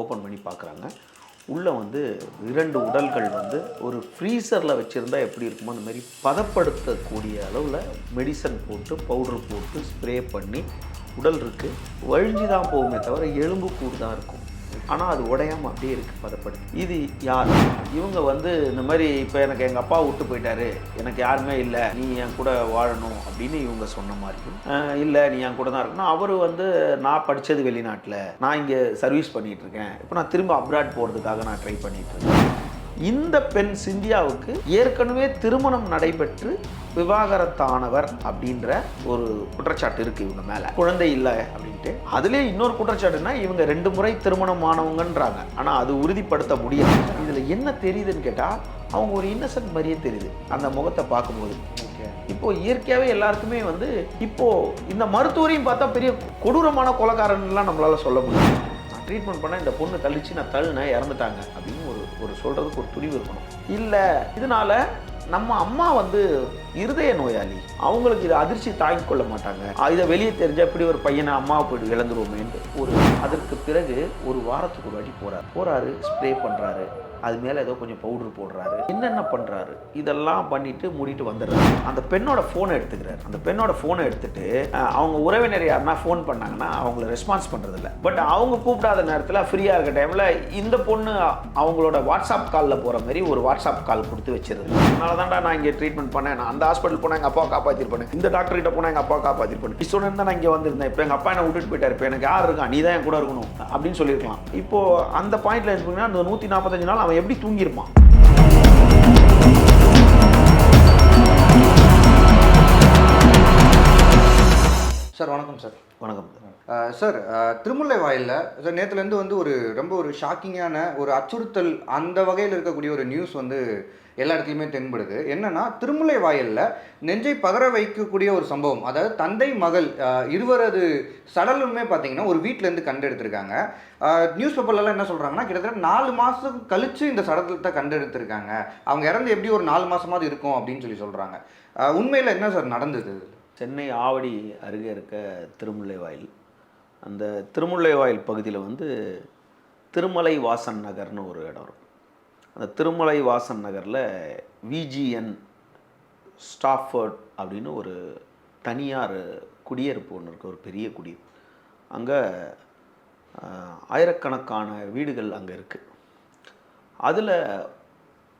Open பண்ணி பார்க்குறாங்க. உள்ளே வந்து இரண்டு உடல்கள் வந்து ஒரு ஃப்ரீசரில் வச்சுருந்தா எப்படி இருக்குமோ அந்த மாதிரி பதப்படுத்தக்கூடிய அளவில் மெடிசன் போட்டு பவுடர் போட்டு ஸ்ப்ரே பண்ணி உடல் இருக்குது வழிஞ்சு தான் போகுமே தவிர எலும்பு கூடு தான் இருக்கும். ஆனால் அது உடையாம அப்படியே இருக்குது பதப்படுத்தி இது யார்? இவங்க வந்து இந்த மாதிரி இப்போ எனக்கு எங்கள் அப்பா விட்டு போயிட்டாரு. எனக்கு யாருமே இல்லை. நீ என் கூட வாழணும் அப்படின்னு இவங்க சொன்ன மாதிரி. இல்லை நீ என் கூட தான் இருக்கணும். அவர் வந்து நான் படித்தது வெளிநாட்டில். நான் இங்கே சர்வீஸ் பண்ணிகிட்ருக்கேன் இருக்கேன். இப்போ நான் திரும்ப அப்ராட் போகிறதுக்காக நான் ட்ரை பண்ணிகிட்ருக்கேன் இருக்கேன். இந்த பெண் சிந்தியாவுக்கு ஏற்கனவே திருமணம் நடைபெற்று விவாகரத்தானவர் அப்படின்ற ஒரு குற்றச்சாட்டு இருக்கு இவங்க மேல. குழந்தை இல்லை அப்படின்ட்டு. அதுலயே இன்னொரு குற்றச்சாட்டுனா இவங்க ரெண்டு முறை திருமணம் ஆனவங்கன்றாங்க. ஆனா அது உறுதிப்படுத்த முடியல. இதுல என்ன தெரியுதுன்னு கேட்டா அவங்க ஒரு இன்னசென்ட் மாதிரியே தெரியுது. அந்த முகத்தை பார்க்கும்போது. இப்போ இயற்கையாகவே எல்லாருக்குமே வந்து இப்போ இந்த மருத்துவரையும் பார்த்தா பெரிய கொடூரமான கொலைகாரன்லாம் நம்மளால சொல்ல முடியும். ட்ரீட்மெண்ட் பண்ண இந்த பொண்ணு தள்ளிச்சு நான் தள்ளினேன் இறந்துட்டாங்க அப்படின்னு ஒரு சொல்கிறதுக்கு சொல்றதுக்கு ஒரு துணிவு இருக்கணும். இல்லை. இதனால நம்ம அம்மா வந்து இருதய நோயாளி. அவங்களுக்கு இது அதிர்ச்சி தாங்கிக் கொள்ள மாட்டாங்க. இதை வெளியே தெரிஞ்சா இப்படி ஒரு பையனை அம்மாவை போயிட்டு இழந்துருவோமேன்ட்டு ஒரு அதற்கு பிறகு ஒரு வாரத்துக்கு ஒரு வாட்டி போறாரு. போறாரு ஸ்ப்ரே பண்றாரு. அது மேலே ஏதோ கொஞ்சம் பவுடர் போடுறாரு. என்னென்ன பண்ணுறாரு இதெல்லாம் பண்ணிட்டு மூடிட்டு வந்துடுறாரு. அந்த பெண்ணோட ஃபோனை எடுத்துக்கிறாரு. அந்த பெண்ணோட ஃபோனை எடுத்துட்டு அவங்க உறவினர் யாருன்னா ஃபோன் பண்ணாங்கன்னா அவங்கள ரெஸ்பான்ஸ் பண்ணுறதில்ல பட் அவங்க கூப்பிடாத நேரத்தில் ஃப்ரீயாக இருக்க டைமில் இந்த பொண்ணு அவங்களோட வாட்ஸ்அப் காலில் போகிற மாதிரி ஒரு வாட்ஸ்அப் கால் கொடுத்து வச்சிருது. அதனால தான்டா நான் இங்கே ட்ரீட்மெண்ட் பண்ணேன். நான் அந்த ஹாஸ்பிட்டல் போனால் எங்கள் அப்பா காப்பாற்றிருப்பேன் இந்த டாக்டர் கிட்ட போனால் எங்கள் அப்பா காப்பாற்றிருப்பேன் இஷ்டம் தான் நான் இங்கே வந்திருந்தேன். இப்போ எங்கள் அப்பா என்ன விட்டுட்டு போயிட்டார். இப்போ எனக்கு யார் இருக்கா? நீ தான் என் கூட இருக்கணும். அப்படின்னு சொல்லியிருக்கலாம். இப்போ அந்த பாயிண்ட்ல எடுத்தீங்கன்னா அந்த நூற்றி நாற்பத்தஞ்சு நாள் அவன் எப்படி தூங்கியிருப்பான் சார் வணக்கம் சார். வணக்கம். சார் திருமுல்லை வாயிலில் சார் நேற்றுலேருந்து வந்து ஒரு ரொம்ப ஒரு ஷாக்கிங்கான ஒரு அச்சுறுத்தல் அந்த வகையில் இருக்கக்கூடிய ஒரு நியூஸ் வந்து எல்லா இடத்துலையுமே தென்படுது. என்னன்னா திருமலை வாயிலில் நெஞ்சை பதற வைக்கக்கூடிய ஒரு சம்பவம். அதாவது தந்தை மகள் இருவரது சடலுமே பார்த்தீங்கன்னா ஒரு வீட்டிலேருந்து கண்டெடுத்திருக்காங்க. நியூஸ் பேப்பர்லலாம் என்ன சொல்கிறாங்கன்னா கிட்டத்தட்ட நாலு மாதம் கழித்து இந்த சடலத்தை கண்டெடுத்திருக்காங்க. அவங்க இறந்து எப்படி ஒரு நாலு மாதமாவது இருக்கும் அப்படின்னு சொல்லி சொல்கிறாங்க உண்மையில் என்ன சார் நடந்தது? சென்னை ஆவடி அருகே இருக்க திருமுல்லை வாயில். அந்த திருமுல்லை வாயில் பகுதியில் வந்து திருமலை வாசன் நகர்னு ஒரு இடம் இருக்கும். அந்த திருமலை வாசன் நகரில் விஜிஎன் ஸ்டாஃபர்ட் அப்படின்னு ஒரு தனியார் குடியிருப்பு ஒன்று இருக்குது ஒரு பெரிய குடியிருப்பு. அங்கே ஆயிரக்கணக்கான வீடுகள் அங்கே இருக்குது அதில்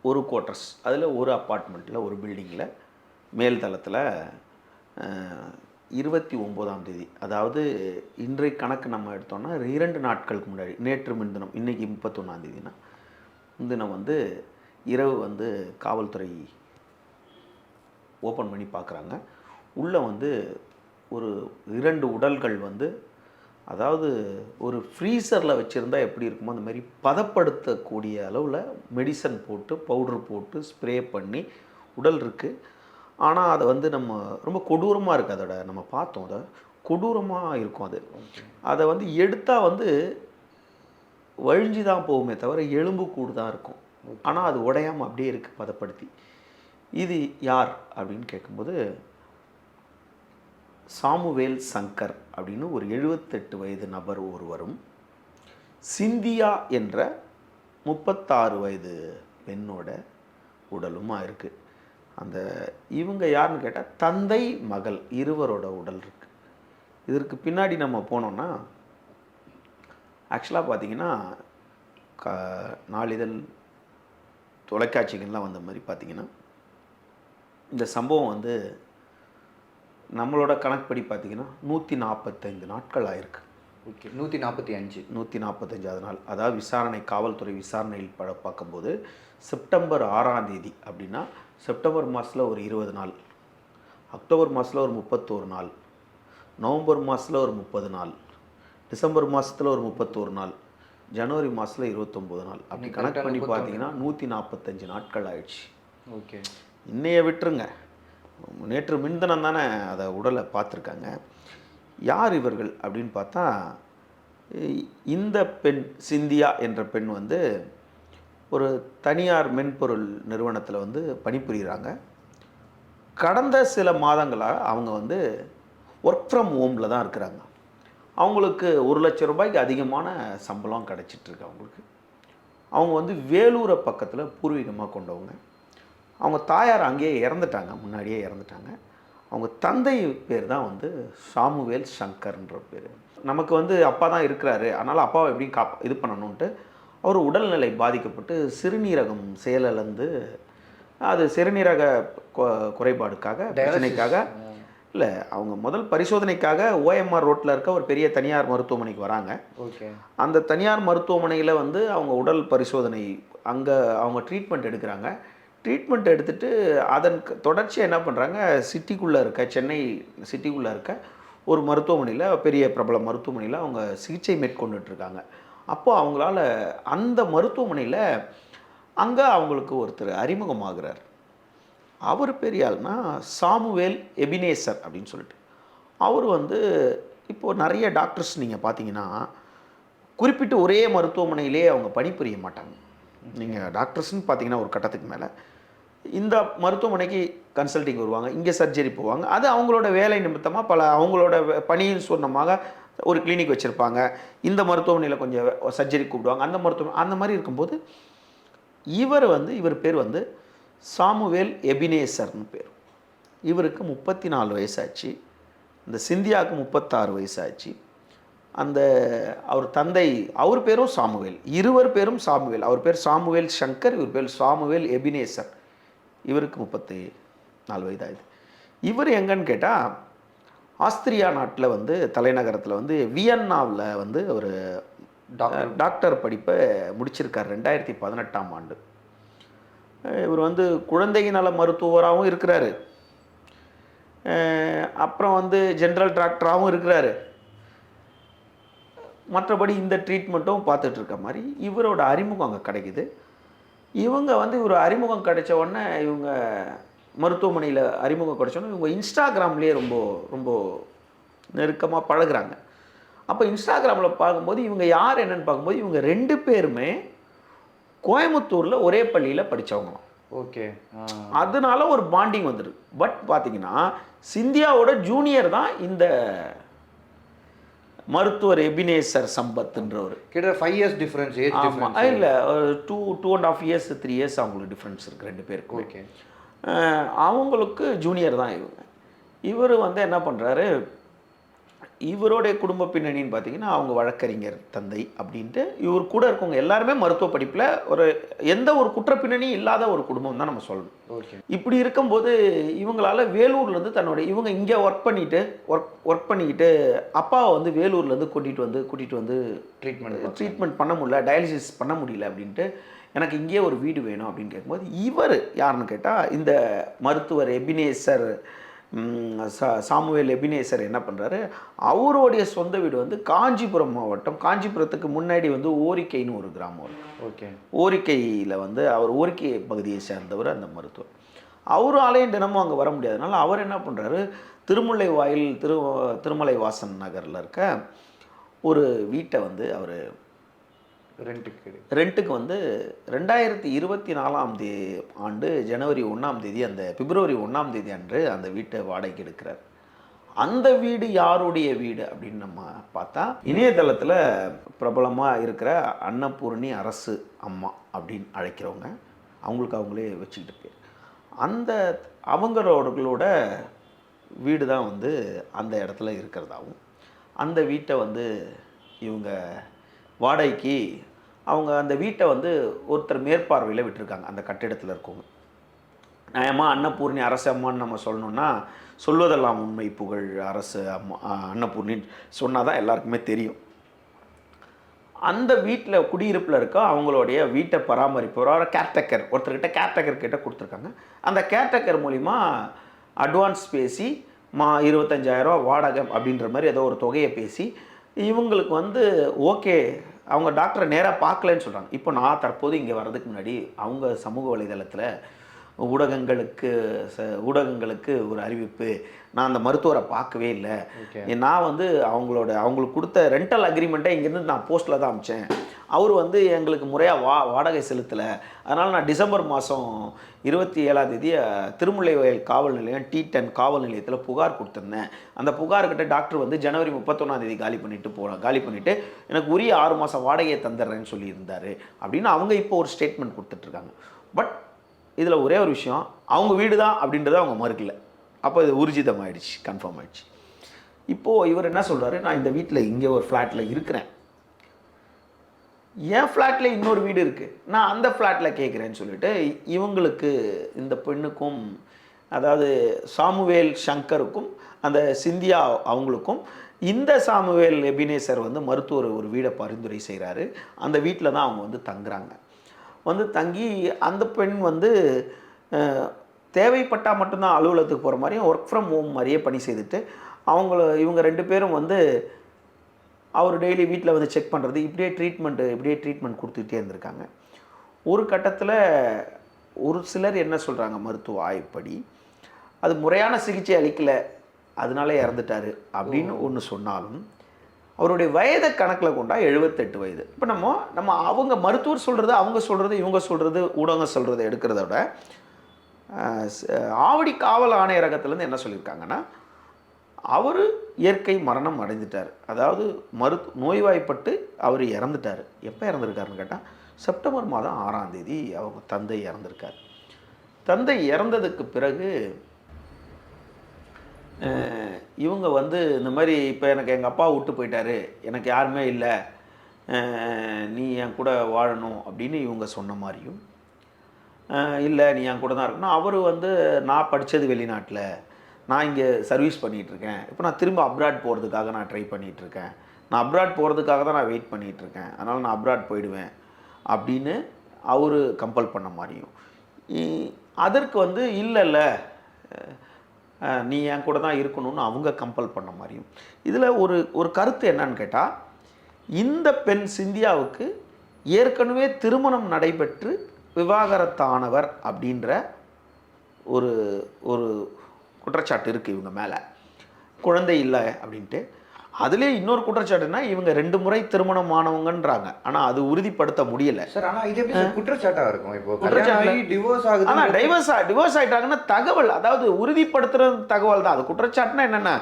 ஒரு குவார்ட்டர்ஸ் அதில் ஒரு அப்பார்ட்மெண்ட்டில் ஒரு பில்டிங்கில் மேல் தளத்தில் இருபத்தி ஒம்போதாம் தேதி அதாவது இன்றைய கணக்கு நம்ம எடுத்தோம்னா இரண்டு நாட்களுக்கு முன்னாடி நேற்று முன்தினம் இன்றைக்கி முப்பத்தொன்னாம் தேதினா முந்தினம் வந்து இரவு வந்து காவல்துறை ஓப்பன் பண்ணி பார்க்குறாங்க. உள்ளே வந்து ஒரு இரண்டு உடல்கள் வந்து அதாவது ஒரு ஃப்ரீசரில் வச்சுருந்தா எப்படி இருக்குமோ அந்த மாதிரி பதப்படுத்தக்கூடிய அளவில் மெடிசன் போட்டு பவுடர் போட்டு ஸ்ப்ரே பண்ணி உடல் இருக்குது ஆனால் அதை வந்து நம்ம ரொம்ப கொடூரமாக இருக்குது அதோட நம்ம பார்த்தோம். அதை கொடூரமாக இருக்கும் அது. அதை வந்து எடுத்தால் வந்து வழிஞ்சு தான் போகுமே தவிர எலும்பு கூடு தான் இருக்கும். ஆனால் அது உடையாமல் அப்படியே இருக்குது பதப்படுத்தி. இது யார் அப்படின்னு கேட்கும்போது சாமுவேல் சங்கர் அப்படின்னு ஒரு எழுபத்தெட்டு வயது நபர் ஒருவரும் சிந்தியா என்ற முப்பத்தாறு வயது பெண்ணோட உடலுமா இருக்குது அந்த இவங்க யாருன்னு கேட்டால் தந்தை மகள் இருவரோட உடல் இருக்குது இதற்கு பின்னாடி நம்ம போனோம்னா ஆக்சுவலாக பார்த்தீங்கன்னா க நாளிதழ் தொலைக்காட்சிகள்லாம் வந்த மாதிரி பார்த்தீங்கன்னா இந்த சம்பவம் வந்து நம்மளோட கணக்குப்படி பார்த்தீங்கன்னா நூற்றி நாற்பத்தைந்து நாட்கள் ஆயிருக்கு. ஓகே நூற்றி நாற்பத்தி அஞ்சு நூற்றி நாற்பத்தஞ்சாவது நாள். அதாவது விசாரணை காவல்துறை விசாரணையில் பட பார்க்கும்போது செப்டம்பர் ஆறாம் தேதி அப்படின்னா செப்டம்பர் மாதத்தில் ஒரு இருபது நாள் அக்டோபர் மாதத்தில் ஒரு முப்பத்தோரு நாள் நவம்பர் மாதத்தில் ஒரு முப்பது நாள் டிசம்பர் மாதத்தில் ஒரு முப்பத்தோரு நாள் ஜனவரி மாதத்தில் இருபத்தொம்போது நாள். அப்படி ஆ பண்ணி 31 பார்த்தீங்கன்னா நூற்றி நாற்பத்தஞ்சு நாட்கள் ஆயிடுச்சு. ஓகே. இன்னைய விட்டுருங்க. நேற்று மின்தினம் தானே அதை உடலை பார்த்துருக்காங்க. யார் இவர்கள் அப்படின்னு பார்த்தா இந்த பெண் சிந்தியா என்ற பெண் வந்து ஒரு தனியார் மென்பொருள் நிறுவனத்தில் வந்து பணிபுரிகிறாங்க கடந்த சில மாதங்களாக அவங்க வந்து ஒர்க் ஃப்ரம் ஹோமில் தான் இருக்கிறாங்க. அவங்களுக்கு ஒரு லட்சம் ரூபாய்க்கு அதிகமான சம்பளம் கிடச்சிட்ருக்கு அவங்களுக்கு. அவங்க வந்து வேலூரை பக்கத்தில் பூர்வீகமாக கொண்டவங்க. அவங்க தாயார் அங்கேயே இறந்துட்டாங்க முன்னாடியே இறந்துட்டாங்க. அவங்க தந்தை பேர் தான் வந்து சாமுவேல் சங்கர்ன்ற பேர். நமக்கு வந்து அப்பா தான் இருக்கிறாரு. அதனால் அப்பாவை எப்படி காப் இது பண்ணணுன்ட்டு அவர் உடல்நிலை பாதிக்கப்பட்டு சிறுநீரகம் செயலிழந்து அது சிறுநீரக குறைபாடுக்காக பிரச்சனைக்காக இல்லை அவங்க முதல் பரிசோதனைக்காக ஓஎம்ஆர் ரோட்டில் இருக்க ஒரு பெரிய தனியார் மருத்துவமனைக்கு வராங்க. ஓகே. அந்த தனியார் மருத்துவமனையில் வந்து அவங்க உடல் பரிசோதனை அங்கே அவங்க ட்ரீட்மெண்ட் எடுக்கிறாங்க. ட்ரீட்மெண்ட் எடுத்துட்டு அதன் க- தொடர்ச்சியா என்ன பண்ணுறாங்க சிட்டிக்குள்ளே இருக்க சென்னை சிட்டிக்குள்ளே இருக்க ஒரு மருத்துவமனையில் பெரிய பிரபல மருத்துவமனையில் அவங்க சிகிச்சை மேற்கொண்டுட்டு இருக்காங்க. அப்போ அவங்களால அந்த மருத்துவமனையில் அங்கே அவங்களுக்கு ஒருத்தர் அறிமுகமாகிறார். அவர் பெரிய ஆள்னா சாமுவேல் எபினேசர் அப்படின்னு சொல்லிட்டு. அவர் வந்து இப்போது நிறைய டாக்டர்ஸ் நீங்கள் பார்த்தீங்கன்னா குறிப்பிட்டு ஒரே மருத்துவமனையிலே அவங்க பணிபுரிய மாட்டாங்க. நீங்கள் டாக்டர்ஸ்னு பார்த்தீங்கன்னா ஒரு கட்டத்துக்கு மேலே. இந்த மருத்துவமனைக்கு கன்சல்டிங் வருவாங்க இங்கே சர்ஜரி போவாங்க. அது அவங்களோட வேலை நிமித்தமாக பல அவங்களோட பணியின் சொன்னமாக ஒரு கிளினிக் வச்சுருப்பாங்க. இந்த மருத்துவமனையில் கொஞ்சம் சர்ஜரி கூப்பிடுவாங்க. அந்த மருத்துவமனை அந்த மாதிரி இருக்கும்போது இவர் வந்து இவர் பேர் வந்து சாமுவேல் எபினேசர்னு பேர். இவருக்கு முப்பத்தி நாலு வயசாச்சு. இந்த சிந்தியாவுக்கு முப்பத்தாறு வயசாச்சு. அந்த அவர் தந்தை அவர் பேரும் சாமுவேல் இருவர் பேரும் சாமுவேல். அவர் பேர் சாமுவேல் சங்கர் இவர் பேர் சாமுவேல் எபினேசர். இவருக்கு முப்பத்தி நாலு வயதாகுது இவர் எங்கன்னு கேட்டால் ஆஸ்திரியா நாட்டில் வந்து தலைநகரத்தில் வந்து வியன்னாவில் வந்து ஒரு டாக்டர் படிப்பை முடிச்சிருக்கார் ரெண்டாயிரத்தி பதினெட்டாம் ஆண்டு. இவர் வந்து குழந்தை நல மருத்துவராகவும் இருக்கிறாரு. அப்புறம் வந்து ஜென்ரல் டாக்டராகவும் இருக்கிறாரு. மற்றபடி இந்த ட்ரீட்மெண்ட்டும் பார்த்துட்ருக்க மாதிரி இவரோட அறிமுகம் அங்கே கிடைக்குது. இவங்க வந்து இவர் அறிமுகம் கிடைச்ச உடனே இவங்க மருத்துவமனையில் அறிமுகம் கிடைச்சோன்னே இவங்க இன்ஸ்டாகிராம்லேயே ரொம்ப ரொம்ப நெருக்கமாக பழகுறாங்க. அப்போ இன்ஸ்டாகிராமில் பார்க்கும்போது இவங்க யார் என்னன்னு பார்க்கும்போது இவங்க ரெண்டு பேருமே கோயம்புத்தூரில் ஒரே பள்ளியில் படித்தவங்களாம் ஓகே. அதனால ஒரு பாண்டிங் வந்துடுது பட் பார்த்தீங்கன்னா சிந்தியாவோட ஜூனியர் தான் இந்த மருத்துவர் எபினேசர் சம்பத்ன்றவர். கிட்ட ஃபைவ் இயர்ஸ் டிஃபரன்ஸ் ஏஜ் ஆமாம் இல்லை two two and half years three years அவங்களுக்கு டிஃப்ரென்ஸ் இருக்குது ரெண்டு பேருக்கும். ஓகே. அவங்களுக்கு ஜூனியர் தான் இவங்க. இவர் வந்து என்ன பண்ணுறாரு இவருடைய குடும்ப பின்னணின்னு பார்த்தீங்கன்னா அவங்க வழக்கறிஞர் தந்தை அப்படின்ட்டு இவர் கூட இருக்கவங்க எல்லாருமே மருத்துவ படிப்பில் ஒரு எந்த ஒரு குற்ற பின்னணியும் இல்லாத ஒரு குடும்பம் தான் நம்ம சொல்லணும். ஓகே. இப்படி இருக்கும்போது இவங்களால வேலூர்லேருந்து தன்னோட இவங்க இங்கே ஒர்க் பண்ணிட்டு ஒர்க் ஒர்க் பண்ணிக்கிட்டு அப்பாவை வந்து வேலூர்லேருந்து கூட்டிகிட்டு வந்து கூட்டிகிட்டு வந்து ட்ரீட்மெண்ட் ட்ரீட்மெண்ட் பண்ண முடியல டயாலிசிஸ் பண்ண முடியல அப்படின்ட்டு எனக்கு இங்கேயே ஒரு வீடு வேணும் அப்படின்னு கேட்கும்போது இவர் யாருன்னு கேட்டால் இந்த மருத்துவர் எபினேசர் சாமுவேல் எபினேசர் என்ன பண்ணுறாரு அவருடைய சொந்த வீடு வந்து காஞ்சிபுரம் மாவட்டம். காஞ்சிபுரத்துக்கு முன்னாடி வந்து ஓரிக்கைன்னு ஒரு கிராமம் இருக்கு. ஓகே. ஓரிக்கையில் வந்து அவர் ஓரிக்கை பகுதியை சேர்ந்தவர் அந்த மருத்துவர். அவராலையும் தினமும் அங்கே வர முடியாதனால அவர் என்ன பண்ணுறாரு திருமுல்லை வாயில் திரு திருமலை வாசன் நகரில் இருக்க ஒரு வீட்டை வந்து அவர் ரெண்ட்டுக்கு ரெண்ட்டுக்கு வந்து ரெண்டாயிரத்தி இருபத்தி நாலாம் தே ஆண்டு ஜனவரி ஒன்றாம் தேதி அந்த பிப்ரவரி ஒன்றாம் தேதி அன்று அந்த வீட்டை வாடகைக்கு எடுக்கிறார். அந்த வீடு யாருடைய வீடு அப்படின்னு நம்ம பார்த்தா இணையதளத்தில் பிரபலமாக இருக்கிற அன்னபூர்ணி அரசு அம்மா அப்படின்னு அழைக்கிறவங்க அவங்களுக்கு அவங்களே வச்சுக்கிட்டு பேர் அந்த அவங்களோட வீடு தான் வந்து அந்த இடத்துல இருக்கிறதாகவும் அந்த வீட்டை வந்து இவங்க வாடகைக்கு அவங்க அந்த வீட்டை வந்து ஒருத்தர் மேற்பார்வையில் விட்டிருக்காங்க. அந்த கட்டிடத்தில் இருக்கவங்க. நியாயமாக அன்னபூர்ணி அரசு அம்மான்னு நம்ம சொல்லணும்னா சொல்வதெல்லாம் உண்மை புகழ் அரசு அம்மா அன்னபூர்ணின்னு சொன்னால் தான் எல்லாருக்குமே தெரியும். அந்த வீட்டில் குடியிருப்பில் இருக்க அவங்களுடைய வீட்டை பராமரிப்பவர் கேர்டேக்கர் ஒருத்தர்கிட்ட கேர்டேக்கர் கிட்ட கொடுத்துருக்காங்க. அந்த கேர்டேக்கர் மூலிமா அட்வான்ஸ் பேசி மா இருபத்தஞ்சாயிரம் வாடகை அப்படின்ற மாதிரி ஏதோ ஒரு தொகையை பேசி இவங்களுக்கு வந்து ஓகே அவங்க டாக்டரை நேராக பார்க்கலன்னு சொல்கிறாங்க இப்போ நான் தற்போது இங்கே வர்றதுக்கு முன்னாடி அவங்க சமூக வலைதளத்தில் ஊடகங்களுக்கு ச- ஊடகங்களுக்கு ஒரு அறிவிப்பு. நான் அந்த மருத்துவரை பார்க்கவே இல்லை. நான் வந்து அவங்களோட அவங்களுக்கு கொடுத்த ரெண்டல் அக்ரிமெண்ட்டை இங்கேருந்து நான் போஸ்ட்டில் தான் அமிச்சேன். அவர் வந்து எங்களுக்கு முறையாக வா வாடகை செலுத்தலை. அதனால் நான் டிசம்பர் மாதம் இருபத்தி ஏழாம் தேதி திருமுல்லைவயல் காவல் நிலையம் டி டென் காவல் நிலையத்தில் புகார் கொடுத்துருந்தேன். அந்த புகார்கிட்ட டாக்டர் வந்து ஜனவரி முப்பத்தொன்னாம் தேதி காலி பண்ணிட்டு போகிறேன் காலி பண்ணிவிட்டு எனக்கு உரிய ஆறு மாதம் வாடகையை தந்துடுறேன்னு சொல்லியிருந்தாரு. அப்படின்னு அவங்க இப்போ ஒரு ஸ்டேட்மெண்ட் கொடுத்துட்ருக்காங்க பட் இதில் ஒரே ஒரு விஷயம் அவங்க வீடு தான் அப்படின்றத அவங்க மறுக்கல. அப்போ இது ஊர்ஜிதம் ஆயிடுச்சு. கன்ஃபார்ம் ஆகிடுச்சு இப்போது இவர் என்ன சொல்கிறாரு நான் இந்த வீட்டில் இங்கே ஒரு ஃப்ளாட்டில் இருக்கிறேன். என் ஃப்ளாட்டில் இன்னொரு வீடு இருக்குது நான் அந்த ஃப்ளாட்டில் கேட்குறேன்னு சொல்லிட்டு இவங்களுக்கு இந்த பெண்ணுக்கும் அதாவது சாமுவேல் சங்கருக்கும் அந்த சிந்தியா அவங்களுக்கும் இந்த சாமுவேல் எபினேசர் வந்து மருத்துவர் ஒரு வீடை பரிந்துரை செய்கிறாரு அந்த வீட்டில் தான் அவங்க வந்து தங்குறாங்க. வந்து தங்கி அந்த பெண் வந்து தேவைப்பட்டால் மட்டும்தான் அலுவலகத்துக்கு போகிற மாதிரியும் ஒர்க் ஃப்ரம் ஹோம் மாதிரியே பணி செய்துட்டு அவங்கள இவங்க ரெண்டு பேரும் வந்து அவர் டெய்லி வீட்டில் வந்து செக் பண்ணுறது இப்படியே ட்ரீட்மெண்ட்டு இப்படியே ட்ரீட்மெண்ட் கொடுத்துக்கிட்டே இருந்திருக்காங்க. ஒரு கட்டத்தில் ஒரு சிலர் என்ன சொல்கிறாங்க மருத்துவ ஆய்வுப்படி அது முறையான சிகிச்சை அளிக்கலை அதனால இறந்துட்டாரு அப்படின்னு ஒன்று சொன்னாலும் அவருடைய வயதை கணக்கில் கொண்டா எழுபத்தெட்டு வயது. இப்போ நம்ம நம்ம அவங்க மருத்துவர் சொல்கிறது அவங்க சொல்கிறது இவங்க சொல்கிறது ஊடகம் சொல்கிறத எடுக்கிறத விட ஆவடி காவல் ஆணையரகத்துலேருந்து என்ன சொல்லியிருக்காங்கன்னா அவர் இயற்கை மரணம் அடைந்துட்டார். அதாவது மரு நோய்வாய்ப்பட்டு அவர் இறந்துட்டார். எப்போ இறந்துருக்காருன்னு கேட்டால் செப்டம்பர் மாதம் ஆறாம் தேதி அவங்க தந்தை இறந்துருக்கார். தந்தை இறந்ததுக்கு பிறகு இவங்க வந்து இந்த மாதிரி இப்போ எனக்கு எங்கள் அப்பா விட்டு போயிட்டாரு. எனக்கு யாருமே இல்லை. நீ என் கூட வாழணும் அப்படின்னு இவங்க சொன்ன மாதிரியும் இல்லை நீ என் கூட தான் இருக்கணும். அவர் வந்து நான் படித்தது வெளிநாட்டில். நான் இங்கே சர்வீஸ் பண்ணிகிட்ருக்கேன் இப்போ நான் திரும்ப அப்ராட் போகிறதுக்காக நான் ட்ரை பண்ணிகிட்ருக்கேன் நான் அப்ராட் போகிறதுக்காக தான் நான் வெயிட் பண்ணிகிட்ருக்கேன் அதனால் நான் அப்ராட் போயிடுவேன் அப்படின்னு அவர் கம்பல் பண்ண மாதிரியும். அதற்கு வந்து இல்லைல்ல. நீ என் கூட தான் இருக்கணும்னு அவங்க கம்பல் பண்ண மாதிரியும். இதில் ஒரு ஒரு கருத்து என்னன்னு கேட்டால் இந்த பெண் சிந்தியாவுக்கு ஏற்கனவே திருமணம் நடைபெற்று விவாகரத்தானவர் அப்படின்ற ஒரு ஒரு குற்றச்சாட்டு இருக்குது இவங்க மேலே. குழந்தை இல்லை அப்படின்ட்டு. அதுலேயே இன்னொரு குற்றச்சாட்டுனா இவங்க ரெண்டு முறை திருமணமானவங்கன்றாங்க ஆனால் அது உறுதிப்படுத்த முடியலை. சார் ஆனா இது எப்படி சார் குற்றச்சாட்டா இருக்கும்? இப்போ ஆகி டிவோர்ஸ் ஆகுது ஆனால் டைவர்ஸ் டிவோர்ஸ் ஆயிட்டாங்கன்னா தகவல் அதாவது உறுதிப்படுத்துகிற தகவல் தான். அது குற்றச்சாட்டுனா என்னென்ன?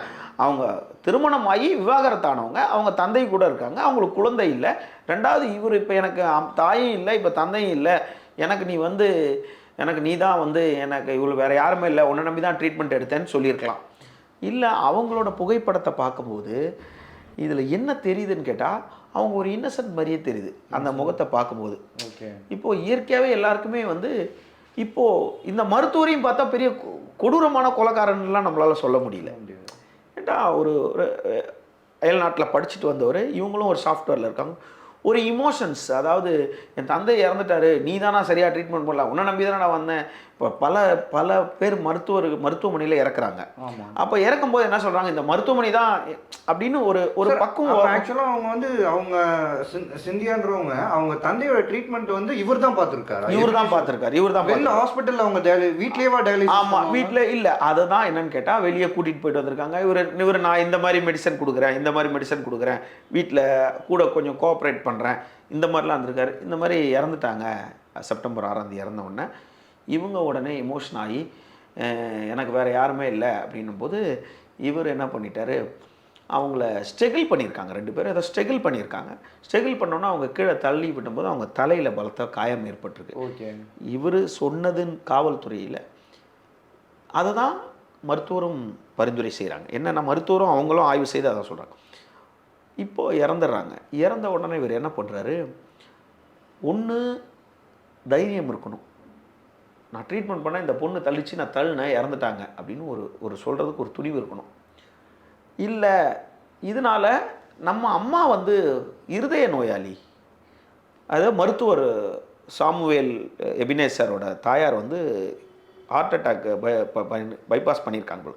அவங்க திருமணம் ஆகி விவாகரத்தானவங்க அவங்க தந்தை கூட இருக்காங்க அவங்களுக்கு குழந்தை இல்லை. ரெண்டாவது இவர் இப்போ எனக்கு தாயும் இல்லை இப்போ தந்தையும் இல்லை. எனக்கு நீ வந்து எனக்கு நீ தான் வந்து எனக்கு இவ்வளோ வேறு யாருமே இல்லை. உன்னை நம்பி தான் ட்ரீட்மெண்ட் எடுத்தேன்னு சொல்லியிருக்கலாம். இல்லை அவங்களோட புகைப்படத்தை பார்க்கும்போது இதில் என்ன தெரியுதுன்னு கேட்டால் அவங்க ஒரு இன்னசென்ட் மாதிரியே தெரியுது அந்த முகத்தை பார்க்கும்போது. ஓகே. இப்போ இயற்கையாகவே எல்லாருக்குமே வந்து இப்போ இந்த மருத்துவரையும் பார்த்தா பெரிய கொடூரமான கொலைக்காரன்லாம் நம்மளால சொல்ல முடியல. ஏட்டா ஒரு ஒரு அயல் நாட்டில் படிச்சுட்டு வந்தவர் இவங்களும் ஒரு சாஃப்ட்வேரில் இருக்காங்க. ஒரு இமோஷன்ஸ் அதாவது என் தந்தை இறந்துட்டாரு நீ தானா சரியாக ட்ரீட்மெண்ட் பண்ணல உன்னை நம்பி தானே நான் வந்தேன் இப்போ பல பல பேர் மருத்துவர் மருத்துவமனையில் இறக்குறாங்க. அப்போ இறக்கும்போது என்ன சொல்கிறாங்க இந்த மருத்துவமனை தான் அப்படின்னு ஒரு ஒரு பக்குவம் ஆக்சுவலா அவங்க வந்து அவங்க சிந்- சிந்தியான்றவங்க அவங்க தந்தையோட ட்ரீட்மெண்ட் வந்து இவர் தான் பார்த்துருக்காரு? இவர் தான் பார்த்துருக்காரு. இவர் தான் வெளில ஹாஸ்பிட்டல்ல அவங்க டயலி வீட்லயேவா டயலிசிஸ் ஆமா வீட்டில் இல்லை. அதை தான் என்னன்னு கேட்டால் வெளியே கூட்டிகிட்டு போயிட்டு வந்திருக்காங்க. இவர் இவர் நான் இந்த மாதிரி மெடிசன் கொடுக்குறேன் இந்த மாதிரி மெடிசன் கொடுக்குறேன். வீட்டில் கூட கொஞ்சம் கோஆப்ரேட் பண்ணுறேன் இந்த மாதிரிலாம் இருந்திருக்காரு இந்த மாதிரி இறந்துட்டாங்க. செப்டம்பர் ஆறாம் தேதி இறந்த உடனே. இவங்க உடனே எமோஷன் ஆகி எனக்கு வேறு யாருமே இல்லை. அப்படின்னும் போது இவர் என்ன பண்ணிட்டாரு? அவங்கள ஸ்ட்ரகிள் பண்ணியிருக்காங்க. ரெண்டு பேரும் ஏதோ ஸ்ட்ரகிள் பண்ணியிருக்காங்க. ஸ்ட்ரகிள் பண்ணோன்னா அவங்க கீழே தள்ளி விட்டும்போது அவங்க தலையில் பலத்த காயம் ஏற்பட்டிருக்கு. ஓகே. இவர் சொன்னதுன்னு காவல்துறையில் அதை தான் மருத்துவரும் பரிந்துரை செய்கிறாங்க என்னென்ன மருத்துவரும் அவங்களும் ஆய்வு செய்து அதை சொல்கிறாங்க இப்போது இறந்துடுறாங்க. இறந்த உடனே இவர் என்ன பண்ணுறாரு ஒன்று தைரியம் இருக்கணும். நான் ட்ரீட்மெண்ட் பண்ண இந்த பொண்ணு தள்ளிச்சு நான் தள்ளினேன் இறந்துட்டாங்க அப்படின்னு ஒரு ஒரு சொல்கிறதுக்கு ஒரு துணிவு இருக்கணும். இல்லை இதனால் நம்ம அம்மா வந்து இருதய நோயாளி. அதாவது மருத்துவர் சாமுவேல் எபினேசரோட தாயார் வந்து ஹார்ட் அட்டாக்கு பைபாஸ் பண்ணியிருக்காங்க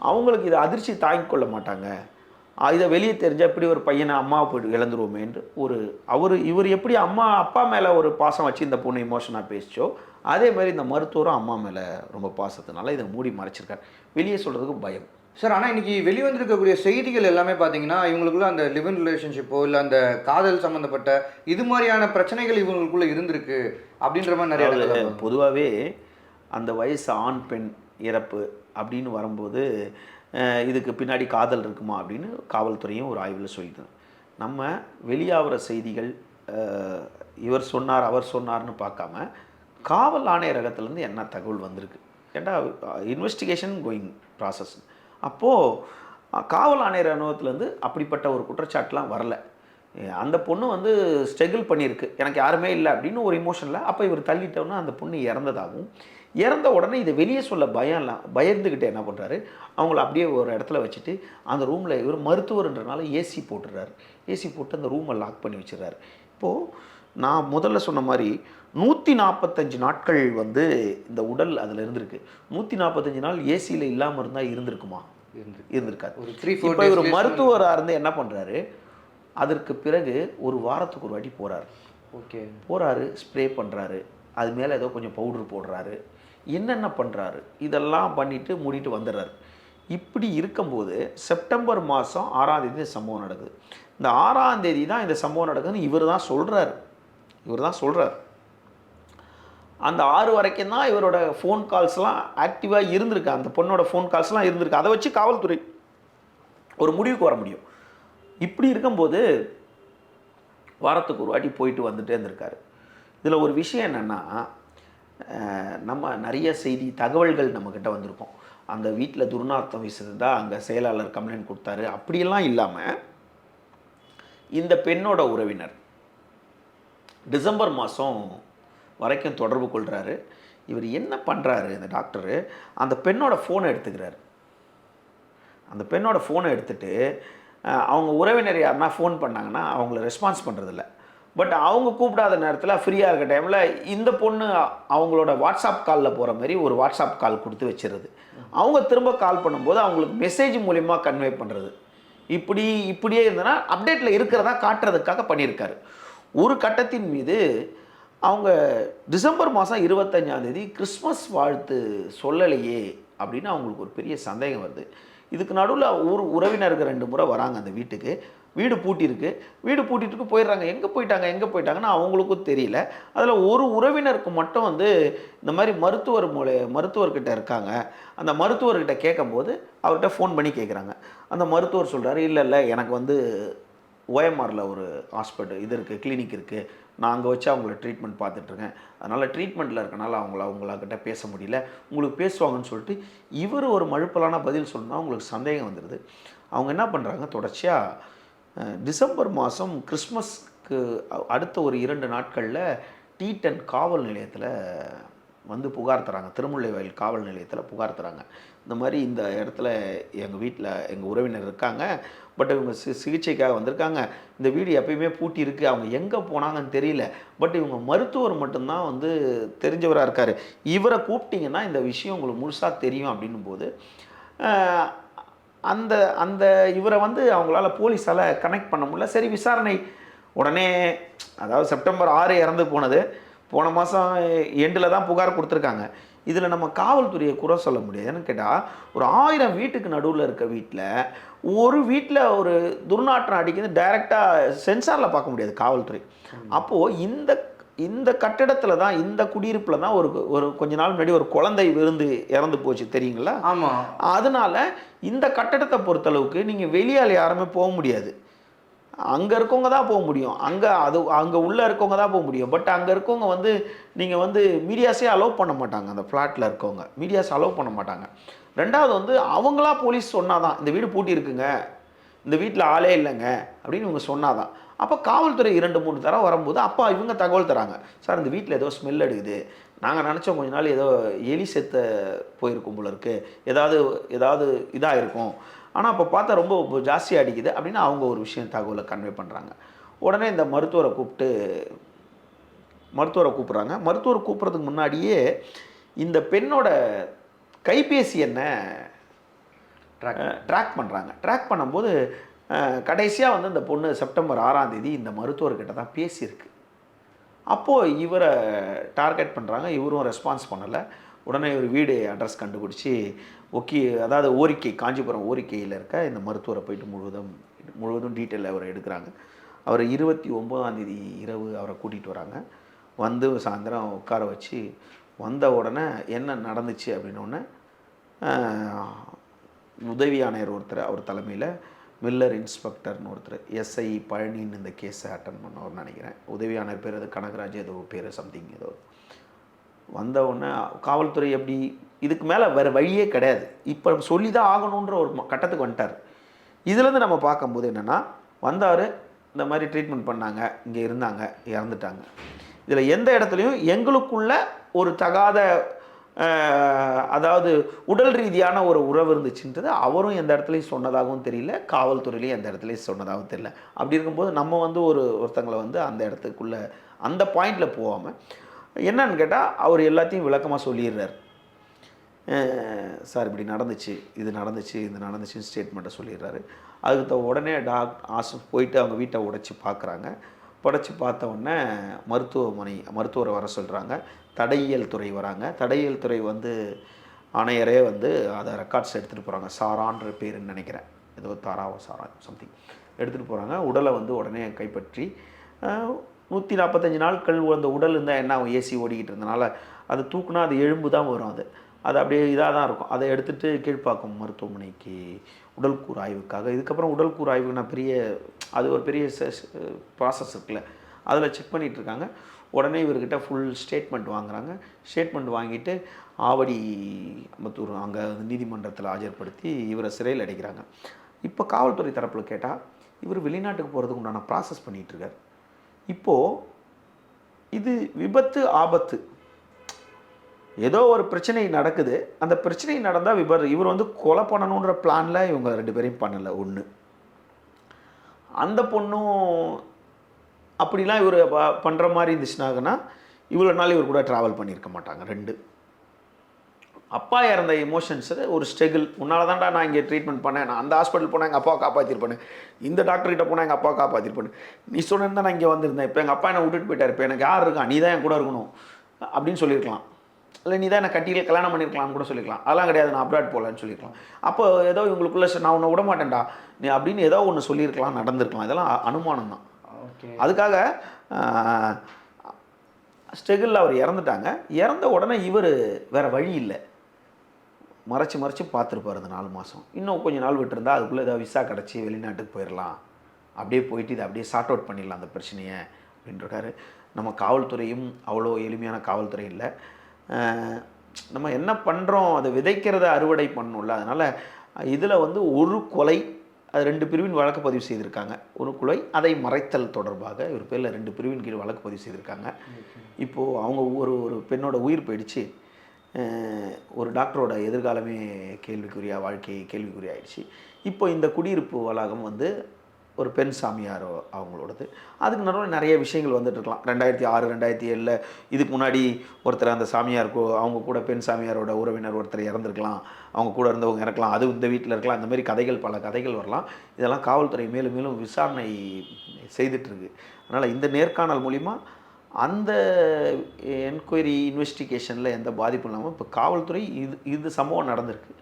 அவங்களுக்கு இதை அதிர்ச்சி தாங்கிக் கொள்ள மாட்டாங்க. இதை வெளியே தெரிஞ்சால் இப்படி ஒரு பையனை அம்மாவை போய்ட்டு இழந்துருவோமேன்று ஒரு அவர் இவர் எப்படி அம்மா அப்பா மேலே ஒரு பாசம் வச்சு இந்த பொண்ணு இமோஷனாக பேசிச்சோ அதே மாதிரி இந்த மருத்துவரும் அம்மா மேலே ரொம்ப பாசத்தினால இதை மூடி மறைச்சிருக்காரு. வெளியே சொல்கிறதுக்கு பயம். சார் ஆனால் இன்னைக்கு வெளிவந்திருக்கக்கூடிய செய்திகள் எல்லாமே பார்த்தீங்கன்னா இவங்களுக்குள்ள அந்த லிவ் இன் ரிலேஷன்ஷிப்போ இல்லை அந்த காதல் சம்மந்தப்பட்ட இது மாதிரியான பிரச்சனைகள் இவங்களுக்குள்ள இருந்திருக்கு அப்படின்ற மாதிரி நிறைய. பொதுவாகவே அந்த வயசு ஆண் பெண் இறப்பு அப்படின்னு வரும்போது இதுக்கு பின்னாடி காதல் இருக்குமா அப்படின்னு காவல்துறையும் ஒரு ஆய்வில் சொல்லிட்டு நம்ம வெளியாகிற செய்திகள் இவர் சொன்னார் அவர் சொன்னார்னு பார்க்காம காவல் ஆணையரகத்துலேருந்து என்ன தகவல் வந்திருக்கு? ஏண்டா இன்வெஸ்டிகேஷன் கோயிங் ப்ராசஸ் அப்போது காவல் ஆணையர் அனுபவத்துலேருந்து அப்படிப்பட்ட ஒரு குற்றச்சாட்டுலாம் வரல. அந்த பொண்ணு வந்து ஸ்ட்ரகிள் பண்ணியிருக்கு. எனக்கு யாருமே இல்லை அப்படின்னு ஒரு இமோஷனில் அப்போ இவர் தள்ளிட்டோன்னா அந்த பொண்ணு இறந்ததாகவும் இறந்த உடனே இதை வெளியே சொல்ல பயம் பயந்துக்கிட்டு என்ன பண்ணுறாரு அவங்கள அப்படியே ஒரு இடத்துல வச்சுட்டு அந்த ரூமில் இவர் மருத்துவர்ன்றனால ஏசி போட்டுடுறாரு. ஏசி போட்டு அந்த ரூமை லாக் பண்ணி வச்சிடுறாரு. இப்போது நான் முதல்ல சொன்ன மாதிரி நூற்றி நாற்பத்தஞ்சு நாட்கள் வந்து இந்த உடல் அதில் இருந்திருக்கு. நூற்றி நாற்பத்தஞ்சு நாள் ஏசியில் இல்லாமல் இருந்தால் இருந்திருக்குமா? இருந்திருக்கு. இருந்திருக்காது. ஒரு த்ரீ ஃபோர் இப்போ இவர் மருத்துவராக இருந்து என்ன பண்ணுறாரு அதற்கு பிறகு ஒரு வாரத்துக்கு ஒரு வாட்டி போகிறாரு ஓகே. போகிறாரு ஸ்ப்ரே பண்ணுறாரு அது மேலே ஏதோ கொஞ்சம் பவுடர் போடுறாரு. என்னென்ன பண்ணுறாரு இதெல்லாம் பண்ணிட்டு மூடிட்டு வந்துடுறாரு. இப்படி இருக்கும்போது செப்டம்பர் மாதம் ஆறாம் தேதி இந்த சம்பவம் நடக்குது. இந்த ஆறாம் தேதி தான் இந்த சம்பவம் நடக்குதுன்னு இவர் தான் சொல்கிறாரு இவர் தான் சொல்கிறார் அந்த ஆறு வரைக்கும் தான் இவரோட ஃபோன் கால்ஸ்லாம் ஆக்டிவாக இருந்திருக்கு. அந்த பொண்ணோட ஃபோன் கால்ஸ்லாம் இருந்திருக்கு. அதை வச்சு காவல்துறை ஒரு முடிவுக்கு வர முடியும். இப்படி இருக்கும்போது வாரத்துக்கு ஒரு வாட்டி போயிட்டு வந்துட்டே இருந்திருக்காரு. இதில் ஒரு விஷயம் என்னென்னா நம்ம நிறைய செய்தி தகவல்கள் நம்மக்கிட்ட வந்திருக்கோம். அந்த வீட்டில் துர்நாத்தம் வீசுறதா அங்கே செயலாளர் கம்ப்ளைண்ட் கொடுத்தாரு. அப்படியெல்லாம் இல்லாமல் இந்த பெண்ணோட உறவினர் டிசம்பர் மாதம் வரைக்கும் தொடர்பு கொள்கிறாரு இவர் என்ன பண்ணுறாரு இந்த டாக்டரு? அந்த பெண்ணோட ஃபோனை எடுத்துக்கிறாரு. அந்த பெண்ணோட ஃபோனை எடுத்துட்டு அவங்க உறவினர் யாருன்னா ஃபோன் பண்ணாங்கன்னா அவங்கள ரெஸ்பான்ஸ் பண்ணுறதில்ல பட் அவங்க கூப்பிடாத நேரத்தில் ஃப்ரீயாக இருக்க டைமில் இந்த பொண்ணு அவங்களோட வாட்ஸ்அப் காலில் போகிற மாதிரி ஒரு வாட்ஸ்அப் கால் கொடுத்து வச்சிருது. அவங்க திரும்ப கால் பண்ணும்போது அவங்களுக்கு மெசேஜ் மூலிமா கன்வே பண்ணுறது இப்படி இப்படியே இருந்தனா அப்டேட்டில் இருக்கிறதா காட்டுறதுக்காக பண்ணியிருக்காரு. ஒரு கட்டத்தின் மீது அவங்க டிசம்பர் மாதம் இருபத்தஞ்சாந்தேதி கிறிஸ்மஸ் வாழ்த்து சொல்லலையே அப்படின்னு அவங்களுக்கு ஒரு பெரிய சந்தேகம் வருது. இதுக்கு நடுவில் ஊர் உறவினர்கள் ரெண்டு முறை வராங்க அந்த வீட்டுக்கு. வீடு பூட்டியிருக்கு. வீடு பூட்டிட்டு போயிடுறாங்க. எங்கே போயிட்டாங்க? எங்கே போயிட்டாங்கன்னு அவங்களுக்கும் தெரியல. அதில் ஒரு உறவினருக்கு மட்டும் வந்து இந்த மாதிரி மருத்துவர் மூல மருத்துவர்கிட்ட இருக்காங்க. அந்த மருத்துவர்கிட்ட கேட்கும்போது அவர்கிட்ட ஃபோன் பண்ணி கேட்குறாங்க. அந்த மருத்துவர் சொல்கிறாரு இல்லை இல்லை எனக்கு வந்து ஓஎம்ஆரில் ஒரு ஹாஸ்பிட்டல் இது இருக்குது கிளினிக் இருக்குது நான் அங்கே வச்சு அவங்கள ட்ரீட்மெண்ட் பார்த்துட்ருக்கேன். அதனால் ட்ரீட்மெண்ட்டில் இருக்கனால அவங்கள அவங்களாக்கிட்ட பேச முடியல. உங்களுக்கு பேசுவாங்கன்னு சொல்லிட்டு இவர் ஒரு மழுப்பலான பதில் சொன்னால் அவங்களுக்கு சந்தேகம் வந்துடுது அவங்க என்ன பண்ணுறாங்க தொடர்ச்சியாக டிசம்பர் மாதம் கிறிஸ்மஸ்க்கு அடுத்த ஒரு இரண்டு நாட்களில் டீட்டன் காவல் நிலையத்தில் வந்து புகார் தராங்க. திருமுல்லைவாயில் காவல் நிலையத்தில் புகார் தராங்க. இந்த மாதிரி இந்த இடத்துல எங்கள் வீட்டில் எங்கள் உறவினர் இருக்காங்க. பட் இவங்க சி சிகிச்சைக்காக வந்திருக்காங்க. இந்த வீடு எப்பயுமே பூட்டி இருக்குது அவங்க எங்கே போனாங்கன்னு தெரியல. பட் இவங்க மருத்துவர் மட்டும்தான் வந்து தெரிஞ்சவராக இருக்கார். இவரை கூப்பிட்டிங்கன்னா இந்த விஷயம் உங்களுக்கு முழுசாக தெரியும் அப்படின்னும் போது அந்த அந்த இவரை வந்து அவங்களால போலீஸால் கனெக்ட் பண்ண முடியல. சரி விசாரணை. உடனே அதாவது செப்டம்பர் ஆறு இறந்து போனது. போன மாதம் எண்டில் தான் புகார் கொடுத்துருக்காங்க. இதில் நம்ம காவல்துறையை குறை சொல்ல முடியாது. ஏன்னு கேட்டால் ஒரு ஆயிரம் வீட்டுக்கு நடுவில் இருக்க வீட்டில் ஒரு வீட்டில் ஒரு துர்நாற்றம் அடிக்கிறது டைரெக்டாக சென்சாரில் பார்க்க முடியாது காவல்துறை. அப்போது இந்த இந்த கட்டிடத்தில் தான் இந்த குடியிருப்பில் தான் ஒரு ஒரு கொஞ்ச நாள் முன்னாடி ஒரு குழந்தை விருந்து இறந்து போச்சு தெரியுங்களா? ஆமா. அதனால இந்த கட்டடத்தை பொறுத்தளவுக்கு நீங்கள் வெளியால் யாருமே போக முடியாது. அங்கே இருக்கவங்க தான் போக முடியும். அங்கே அது அங்கே உள்ளே இருக்கவங்க தான் போக முடியும். பட் அங்கே இருக்கவங்க வந்து நீங்கள் வந்து மீடியாஸே அலோவ் பண்ண மாட்டாங்க. அந்த ஃப்ளாட்டில் இருக்கவங்க. மீடியாஸ் அலோவ் பண்ண மாட்டாங்க. ரெண்டாவது வந்து அவங்களா போலீஸ் சொன்னாதான் இந்த வீடு பூட்டி இருக்குங்க. இந்த வீட்டில் ஆளே இல்லைங்க. அப்படின்னு இவங்க சொன்னாதான். அப்போ காவல்துறை இரண்டு மூணு தரம் வரும்போது அப்போ இவங்க தகவல் தராங்க. சார் இந்த வீட்டில் ஏதோ ஸ்மெல் அடிக்குது. நாங்கள் நினச்சோம் கொஞ்ச நாள் ஏதோ எலி செத்த போயிருக்கும் போல இருக்குது ஏதாவது ஏதாவது இதாக இருக்கும் ஆனால் அப்போ பார்த்தா ரொம்ப ஜாஸ்தியாக அடிக்குது அப்படின்னு அவங்க ஒரு விஷயம் தகவலை கன்வே பண்ணுறாங்க உடனே இந்த மருத்துவரை கூப்பிட்டு மருத்துவரை கூப்பிட்றாங்க. மருத்துவரை கூப்பிட்றதுக்கு முன்னாடியே இந்த பெண்ணோட கைபேசி என்ன Track. ட்ராக் பண்ணுறாங்க ட்ராக் பண்ணும்போது கடைசியாக வந்து இந்த பொண்ணு செப்டம்பர் ஆறாம் தேதி இந்த மருத்துவர்கிட்ட தான் பேசியிருக்கு. அப்போது இவரை டார்கெட் பண்ணுறாங்க இவரும் ரெஸ்பான்ஸ் பண்ணலை. உடனே ஒரு வீடு அட்ரஸ் கண்டுபிடிச்சி ஒக்கி அதாவது ஓரிக்கை காஞ்சிபுரம் ஓரிக்கையில் இருக்க இந்த மருத்துவரை போயிட்டு முழுவதும் முழுவதும் டீட்டெயில் அவர் எடுக்கிறாங்க. அவர் இருபத்தி ஒம்போதாந்தேதி இரவு அவரை கூட்டிகிட்டு வராங்க. வந்து சாயந்தரம் உட்கார வச்சு வந்த உடனே என்ன நடந்துச்சு அப்படின்னோடனே உதவி ஆணையர் ஒருத்தர் அவர் தலைமையில் மில்லர் இன்ஸ்பெக்டர்னு ஒருத்தர் எஸ்ஐ பழனின்னு இந்த கேஸை அட்டன் பண்ணவர் நினைக்கிறேன். உதவி ஆணையர் பேர் அது கனகராஜ் ஏதோ பேர் சம்திங் ஏதோ. வந்த உடனே காவல்துறை எப்படி இதுக்கு மேலே வேறு வழியே கிடையாது. இப்போ சொல்லி தான் ஆகணுன்ற ஒரு கட்டத்துக்கு வந்துட்டார். இதுலேருந்து நம்ம பார்க்கும்போது என்னென்னா வந்தார் இந்த மாதிரி ட்ரீட்மெண்ட் பண்ணாங்க இங்கே இருந்தாங்க இறந்துட்டாங்க. இதில் எந்த இடத்துலையும் எங்களுக்குள்ள ஒரு தகாத அதாவது உடல் ரீதியான ஒரு உறவு இருந்துச்சுன்றது அவரும் எந்த இடத்துலையும் சொன்னதாகவும் தெரியல காவல்துறையிலையும் எந்த இடத்துலையும் சொன்னதாகவும் தெரியல. அப்படி இருக்கும்போது நம்ம வந்து ஒரு ஒருத்தங்களை வந்து அந்த இடத்துக்குள்ளே அந்த பாயிண்டில் போகாமல் என்னன்னு கேட்டால் அவர் எல்லாத்தையும் விளக்கமாக சொல்லிடுறார். சார் இப்படி நடந்துச்சு இது நடந்துச்சு இது நடந்துச்சுன்னு ஸ்டேட்மெண்ட்டை சொல்லிடுறாரு. அதுக்கு த- உடனே டாக் ஆசு போயிட்டு அவங்க வீட்டை உடைச்சி பார்க்குறாங்க உடைச்சி பார்த்த உடனே மருத்துவமனை மருத்துவரை வர சொல்கிறாங்க தடையியல் துறை வராங்க. தடையியல் துறை வந்து ஆணையரே வந்து அதை ரெக்கார்ட்ஸ் எடுத்துகிட்டு போகிறாங்க சாரான்ற பேருன்னு நினைக்கிறேன். ஏதோ தாராவோ சாரா சம்திங் எடுத்துகிட்டு போகிறாங்க உடலை வந்து உடனே கைப்பற்றி நூற்றி நாற்பத்தஞ்சு நாட்கள் அந்த உடல் இருந்தால் என்ன ஆகும்? ஏசி ஓடிக்கிட்டு இருந்தனால அது தூக்குனா அது எலும்பு தான் வரும் அது. அது அப்படியே இதாக தான் இருக்கும். அதை எடுத்துகிட்டு கீழ்ப்பாக்கம் மருத்துவமனைக்கு உடல்கூறு ஆய்வுக்காக. இதுக்கப்புறம் உடல் கூறு நான் பெரிய அது ஒரு பெரிய ப்ராசஸ் இருக்குல்ல. அதில் செக் பண்ணிகிட்டு இருக்காங்க. உடனே இவர்கிட்ட ஃபுல் ஸ்டேட்மெண்ட் வாங்குறாங்க. ஸ்டேட்மெண்ட் வாங்கிட்டு ஆவடி அம்பத்தூர் அங்கே நீதிமன்றத்தில் ஆஜர்படுத்தி இவரை சிறையில் அடைக்கிறாங்க. இப்போ காவல்துறை தரப்பில் கேட்டால் இவர் வெளிநாட்டுக்கு போகிறதுக்கு உண்டான ப்ராசஸ் பண்ணிகிட்ருக்கார் இப்போது இது விபத்து ஆபத்து. ஏதோ ஒரு பிரச்சனை நடக்குது. அந்த பிரச்சனை நடந்தால் விபர் இவர் வந்து கொலை பண்ணணுன்ற பிளானில் இவங்க ரெண்டு பேரையும் பண்ணலை ஒன்று அந்த பொண்ணும் அப்படிலாம் இவர் பண்ணுற மாதிரி இருந்துச்சுனாங்கன்னா இவ்வளோ நாள் இவர் கூட ட்ராவல் பண்ணியிருக்க மாட்டாங்க ரெண்டு. அப்பா இறந்த எமோஷன்ஸு ஒரு ஸ்ட்ரகிள் உன்னால தான்டா நான் இங்கே ட்ரீட்மெண்ட் பண்ணேன். நான் அந்த ஹாஸ்பிட்டல் போனால் எங்கள் அப்பாவை காப்பாற்றிருப்பேன் இந்த டாக்டர்கிட்ட போனால் எங்கள் அப்பா காப்பாற்றிருப்பேன் நீ சொன்னது நான் இங்கே வந்திருந்தேன். இப்போ எங்கள் அப்பா என்னை விட்டுட்டு போயிட்டார். இப்போ எனக்கு யார் இருக்கா? நீ தான் என் கூட இருக்கணும். அப்படின்னு சொல்லியிருக்கலாம். இல்லை நீ தான் என்னை கட்டியில் கல்யாணம் பண்ணியிருக்கலாம்னு கூட சொல்லியிருக்கலாம். அதெல்லாம் கிடையாது. நான் அப்ராட் போகலான்னு சொல்லியிருக்கலாம். அப்போ ஏதோ இவங்களுக்குள்ள "சரி, நான் உன்னை விட மாட்டேன்டா. நீ அப்படின்னு ஏதோ ஒன்று சொல்லியிருக்கலாம் நடந்திருக்கலாம். இதெல்லாம் அனுமானம் தான். அதுக்காக ஸ்ட்ரகிளில் அவர் இறந்துட்டாங்க. இறந்த உடனே இவர் வேற வழி இல்லை. மறைச்சு மறைச்சு பார்த்துருப்பார் அந்த நாலு மாதம் இன்னும் கொஞ்ச நாள் விட்டுருந்தா அதுக்குள்ளே ஏதாவது விசா கிடச்சி வெளிநாட்டுக்கு போயிடலாம் அப்படியே போயிட்டு இதை அப்படியே சார்ட் அவுட் பண்ணிடலாம் அந்த பிரச்சனையை அப்படின்றிருக்காரு நம்ம காவல்துறையும் அவ்வளோ எளிமையான காவல்துறை இல்லை. நம்ம என்ன பண்ணுறோம் அதை விதைக்கிறத அறுவடை பண்ணணும்ல. அதனால் இதில் வந்து ஒரு கொலை அது ரெண்டு பிரிவின் வழக்கு பதிவு செய்திருக்காங்க. ஒரு கொலை அதை மறைத்தல் தொடர்பாக ஒரு பேரில் ரெண்டு பிரிவின் கீழ் வழக்கு பதிவு செய்திருக்காங்க. இப்போது அவங்க ஒரு ஒரு பெண்ணோட உயிர் போயிடுச்சு. ஒரு டாக்டரோட எதிர்காலமே கேள்விக்குறியா வாழ்க்கை கேள்விக்குறியாயிடுச்சு. இப்போ இந்த குடியிருப்பு வளாகம் வந்து ஒரு பெண் சாமியார் அவங்களோடது. அதுக்கு நடுவில் நிறைய விஷயங்கள் வந்துட்டு இருக்கலாம். ரெண்டாயிரத்தி ஆறு ரெண்டாயிரத்தி ஏழில் இதுக்கு முன்னாடி ஒருத்தர் அந்த சாமியார் அவங்க கூட பெண் சாமியாரோட உறவினர் ஒருத்தர் இறந்துருக்கலாம். அவங்க கூட இருந்தவங்க இறக்கலாம். அது இந்த வீட்டில் இருக்கலாம். அந்த மாதிரி கதைகள் பல கதைகள் வரலாம். இதெல்லாம் காவல்துறை மேலும் மேலும் விசாரணை செய்துட்ருக்கு அதனால் இந்த நேர்காணல் மூலிமா அந்த என்கொயரி இன்வெஸ்டிகேஷனில் எந்த பாதிப்பும் இல்லாமல் இப்போ காவல்துறை இது இது சம்பவம் நடந்திருக்கு.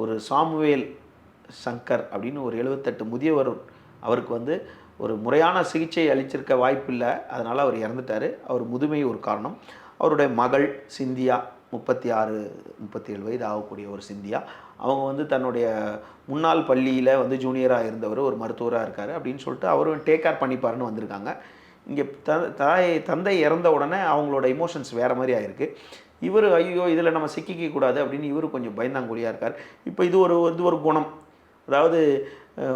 ஒரு சாமுவேல் சங்கர் அப்படின்னு ஒரு எழுபத்தெட்டு முதியவர் அவருக்கு வந்து ஒரு முறையான சிகிச்சை அளிச்சிருக்க வாய்ப்பில்லை அதனால் அவர் இறந்துட்டார். அவர் முதுமை ஒரு காரணம். அவருடைய மகள் சிந்தியா முப்பத்தி ஆறு முப்பத்தி ஏழு வயது ஆகக்கூடிய ஒரு சிந்தியா. அவங்க வந்து தன்னுடைய முன்னாள் பள்ளியில் வந்து ஜூனியராக இருந்தவர் ஒரு மருத்துவராக இருக்கார் அப்படின்னு சொல்லிட்டு அவரும் டேக் கேர் பண்ணிப்பாருன்னு வந்திருக்காங்க. இங்கே த தாய் தந்தை இறந்த உடனே அவங்களோட இமோஷன்ஸ் வேறு மாதிரி ஆயிருக்கு. இவர் ஐயோ இதில் நம்ம சிக்கிக்க கூடாது அப்படின்னு இவர் கொஞ்சம் பயந்தாங்குழியாக இருக்கார். இப்போ இது ஒரு இது ஒரு குணம். அதாவது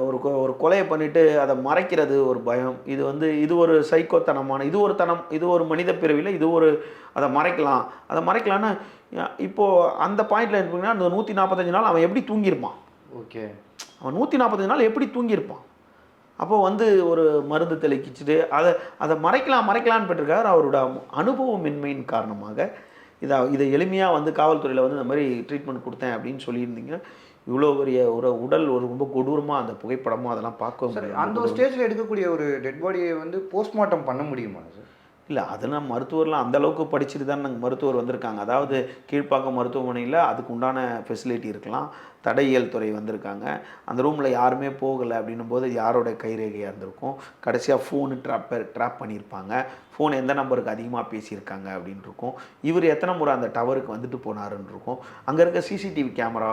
ஒரு ஒரு கொலையை பண்ணிட்டு அதை மறைக்கிறது ஒரு பயம். இது வந்து இது ஒரு சைக்கோத்தனமான இது ஒரு தனம் இது ஒரு மனித பிறவியில் இது ஒரு அதை மறைக்கலாம். அதை மறைக்கலான்னா இப்போது அந்த பாயிண்டில் இருப்பீங்கன்னா அந்த நூற்றி நாற்பத்தஞ்சு நாள் அவன் எப்படி தூங்கியிருப்பான்? ஓகே. அவன் நூற்றி நாற்பத்தஞ்சு நாள் எப்படி தூங்கியிருப்பான்? அப்போ வந்து ஒரு மருந்து தெளிக்கிச்சுட்டு அதை அதை மறைக்கலாம் மறைக்கலான்னு பெற்றிருக்காரு. அவரோட அனுபவமின்மையின் காரணமாக இதை இதை எளிமையாக வந்து காவல்துறையில் வந்து இந்த மாதிரி ட்ரீட்மெண்ட் கொடுத்தேன் அப்படின்னு சொல்லியிருந்தீங்கன்னா இவ்வளோ பெரிய ஒரு உடல் ஒரு ரொம்ப கொடூரமாக அந்த புகைப்படமும் அதெல்லாம் பார்க்கவும் சார் முடியாது. அந்த ஒரு ஸ்டேஜில் எடுக்கக்கூடிய ஒரு டெட் பாடியை வந்து போஸ்ட்மார்ட்டம் பண்ண முடியுமா சார்? இல்லை அதெல்லாம் மருத்துவர்லாம் அந்த அளவுக்கு படிச்சுட்டு தான் நாங்கள் மருத்துவர் வந்திருக்காங்க. அதாவது கீழ்ப்பாக்கம் மருத்துவமனையில் அதுக்கு உண்டான ஃபெசிலிட்டி இருக்கலாம். தடையியல் துறை வந்திருக்காங்க. அந்த ரூமில் யாருமே போகலை அப்படின்னும் போது யாரோட கைரேகையாக இருந்திருக்கும். கடைசியாக ஃபோனு ட்ராப் ட்ராப் பண்ணியிருப்பாங்க. ஃபோன் எந்த நம்பருக்கு அதிகமாக பேசியிருக்காங்க அப்படின்னு இருக்கும் இவர் எத்தனை முறை அந்த டவருக்கு வந்துட்டு போனாருன்னு இருக்கும் அங்கே இருக்க சிசிடிவி கேமரா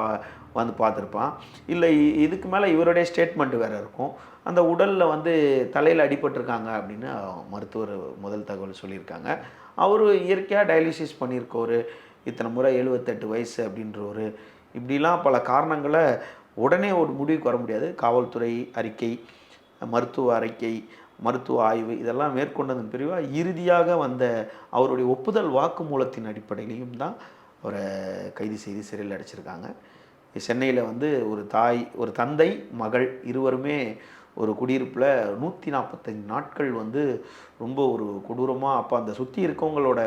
வந்து பார்த்துருப்பான். இல்லை இதுக்கு மேலே இவருடைய ஸ்டேட்மெண்ட் வேறு இருக்கும். அந்த உடலில் வந்து தலையில் அடிபட்டிருக்காங்க அப்படின்னு மருத்துவர் முதல் தகவல் சொல்லியிருக்காங்க. அவர் இயற்கையாக டயாலிசிஸ் பண்ணியிருக்கோரு இத்தனை முறை எழுபத்தெட்டு வயசு அப்படின்றவர். இப்படிலாம் பல காரணங்களை உடனே ஒரு முடிவுக்கு வர முடியாது. காவல்துறை அறிக்கை மருத்துவ அறிக்கை மருத்துவ ஆய்வு இதெல்லாம் மேற்கொண்டதன் பிரிவாக இறுதியாக வந்த அவருடைய ஒப்புதல் வாக்குமூலத்தின் அடிப்படையிலையும் தான் அவரை கைது செய்து சிறையில் அடைச்சிருக்காங்க. சென்னையில் வந்து ஒரு தாய் ஒரு தந்தை மகள் இருவருமே ஒரு குடியிருப்பில் நூற்றி நாற்பத்தஞ்சு நாட்கள் வந்து ரொம்ப ஒரு கொடூரமாக அப்போ அந்த சுற்றி இருக்கவங்களோட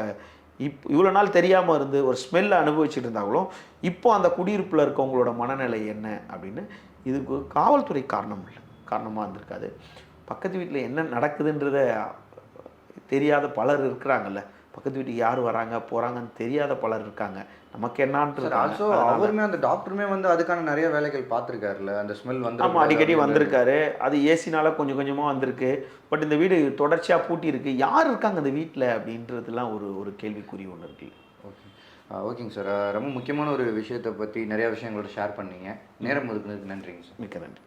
இப் இவ்வளோ நாள் தெரியாமல் இருந்து ஒரு ஸ்மெல்லை அனுபவிச்சுட்டு இருந்தாங்களும் இப்போ அந்த குடியிருப்பில் இருக்கவங்களோட மனநிலை என்ன அப்படின்னு இதுக்கு காவல்துறை காரணம் இல்லை காரணமாக இருந்திருக்காது. பக்கத்து வீட்டில் என்ன நடக்குதுன்றத தெரியாத பலர் இருக்கிறாங்கல்ல. பக்கத்து வீட்டுக்கு யார் வராங்க போகிறாங்கன்னு தெரியாத பலர் இருக்காங்க. நமக்கு இருக்காங்க. ஆல்சோ அவருமே அந்த டாக்டருமே வந்து அதுக்கான நிறைய வேலைகள் பார்த்துருக்காருல்ல? அந்த ஸ்மெல் வந்து ஆமாம் அடிக்கடி வந்திருக்காரு. அது ஏசினால கொஞ்சம் கொஞ்சமாக வந்திருக்கு. பட் இந்த வீடு தொடர்ச்சியாக பூட்டி இருக்கு. யார் இருக்காங்க அந்த வீட்டில் அப்படின்றதுலாம் ஒரு ஒரு கேள்விக்குறி ஒன்று இருக்கு. ஓகே ஓகேங்க சார் ரொம்ப முக்கியமான ஒரு விஷயத்தை பற்றி நிறைய விஷயங்களோட ஷேர் பண்ணீங்க. நேரம் ஒதுக்குனதுக்கு நன்றிங்க சார் மிக்க நன்றி.